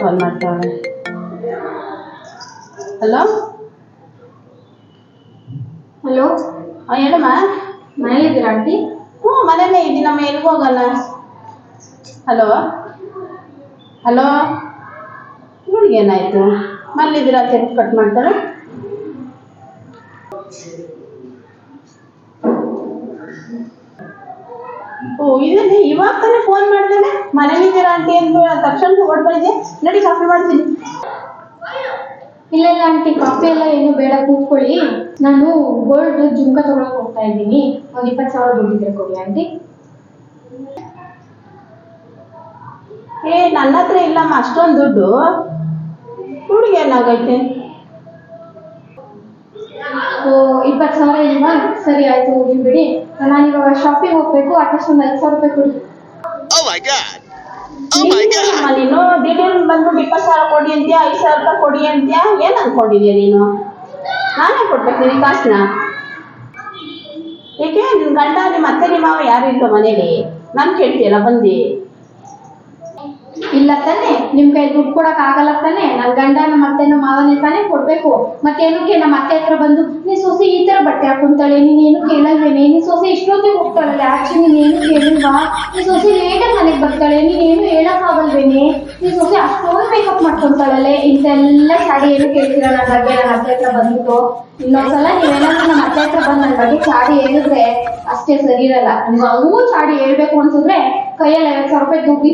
Phone ಮಾಡ್ತಾಳೆ hello hello ಹಾಂ ಹೇಳಮ್ಮ ಮನೇಲಿದ್ದೀರಾ ಆಂಟಿ? ಹ್ಞೂ ಮನೇಲೇ ಇದ್ದೀನಮ್ಮ ಎಲ್ಲಿಗೆ ಹೋಗಲ್ಲ. ಹಲೋ ಹಲೋ ಇವಳಿಗೆ ಏನಾಯಿತು? ಮಲ್ಲಿದ್ದೀರಾ ತೆಗೆದು ಕಟ್ ಮಾಡ್ತಾಳೆ ಓ ಇದೇನೆ ಇವಾಗ ತಾನೇ ಫೋನ್ ಮಾಡಿದ್ರೆ ಮನೇಲಿದ್ದೀರಾ ಆಂಟಿ ಅಂತ ತಕ್ಷಣ ಓಡ್ ಬಂದಿದ್ದೆ ನಡಿ ಕಾಫಿ ಮಾಡ್ತೀನಿ. ಇಲ್ಲ ಇಲ್ಲ ಆಂಟಿ ಕಾಫಿ ಎಲ್ಲ ಏನು ಬೇಡ ಕೂತ್ಕೊಳ್ಳಿ. ನಾನು ಗೋಲ್ಡ್ ಜುಮ್ಕ ತಗೊಳಕ್ ಹೋಗ್ತಾ ಇದ್ದೀನಿ. ಒಂದು ಇಪ್ಪತ್ತು ಸಾವಿರ ದುಡ್ಡಿದ್ರೆ ಕೊಡಿ ಆಂಟಿ ಏ ನನ್ನ ಹತ್ರ ಇಲ್ಲಮ್ಮ ಅಷ್ಟೊಂದು ದುಡ್ಡು. ಹುಡುಗಿ ಏನಾಗೈತೆ? ಓ ಇಪ್ಪತ್ತು ಸಾವಿರ ಇಲ್ವಾ? ಸರಿ ಆಯ್ತು ಹೋಗಿ ಬಿಡಿ. ನಾನು ಇವಾಗ ಶಾಪಿಂಗ್ ಹೋಗ್ಬೇಕು ಅಟ್ಲೀಸ್ಟ್ ಒಂದು ಐದು ಸಾವಿರ ರೂಪಾಯಿ ಕೊಡಿ Oh! Oh ನೀನು ದಿಢೀರ್ ಬಂದ್ಬಿಟ್ಟು ಇಪ್ಪತ್ತು ಸಾವಿರ ಕೊಡಿ ಅಂತೀಯ ಐದು ಸಾವಿರ ರೂಪಾಯಿ ಕೊಡಿ ಅಂತೀಯ? ಏನ್ ಅನ್ಕೊಂಡಿದ್ಯಾ ನೀನು? ನಾನೇ ಕೊಡ್ಬೇಕು ಕಾಸನ್ನ ಏಕೆ? ನಿನ್ ಗಂಡ ನಿಮ್ಮ ಅತ್ತೆ ನಿಮ್ಮ ಮಾವ ಯಾರು ಇಲ್ಲ ಮನೇಲಿ. ನಾನು ಕೇಳ್ತೀಯಲ್ಲ ಬಂದು ಇಲ್ಲ ತಾನೆ ನಿಮ್ ಕೈ ದುಡ್ಡು ಕೊಡಕ್ ಆಗಲ್ಲ ತಾನೆ. ನನ್ ಗಂಡ ಮಾವನೇ ತಾನೇ ಕೊಡ್ಬೇಕು. ಮತ್ತೇನಕ್ಕೆ ನಮ್ಮ ಅತ್ತೆ ಹತ್ರ ಬಂದು, ನೀ ಸೊಸೆ ಈ ತರ ಬಟ್ಟೆ ಹಾಕೊಂತಾಳೆ, ನೀನ್ ಏನು ಕೇಳಲ್ವೇನೆ? ನೀ ಸೊಸೆ ಇಷ್ಟೊತ್ತಿಗೆ ಹೋಗ್ತಾಳಲ್ಲ ಆಕ್ಚುಲಿ ನೀನ್ ಏನು ಕೇಳಿಲ್ವಾ? ನೀ ಸೊಸೆ ಲೇಟಾಗಿ ಮನೆಗೆ ಬರ್ತಾಳೆ, ನೀನ್ ಏನು ಹೇಳಕ್ ಆಗಲ್ವೇನೆ? ನೀ ಸೊಸೆ ಅಷ್ಟೊಂದು ಮೇಕಪ್ ಮಾಡ್ಕೊಂತಾಳಲ್ಲೇ? ಇಂತೆಲ್ಲ ಚಾಡಿ ಏನು ಕೇಳ್ತೀರ ನನ್ನ ಬಗ್ಗೆ? ನನ್ನ ಅತ್ತೆ ಹತ್ರ ಬಂದ್ಬಿಟ್ಟು. ಇನ್ನೊಂದ್ಸಲ ನೀವೇನಾದ್ರೂ ನಮ್ಮ ಅತ್ತೆ ಹತ್ರ ಬಂದು ನನ್ನ ಬಗ್ಗೆ ಚಾಡಿ ಹೇಳಿದ್ರೆ ಅಷ್ಟೇ ಸರಿ ಇರಲ್ಲ. ನೀವು ಅವು ಚಾಡಿ ಹೇಳ್ಬೇಕು ಅನ್ಸಿದ್ರೆ ಕೈಯಲ್ಲಿ ಐವತ್ತು ಸಾವಿರ ರೂಪಾಯಿ ದುಡ್ಡು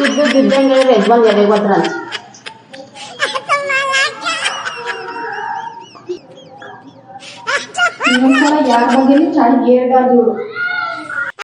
Situ diteng eres, wal ya lewat ran. Ini saya jaga begini cari gear dah dulu.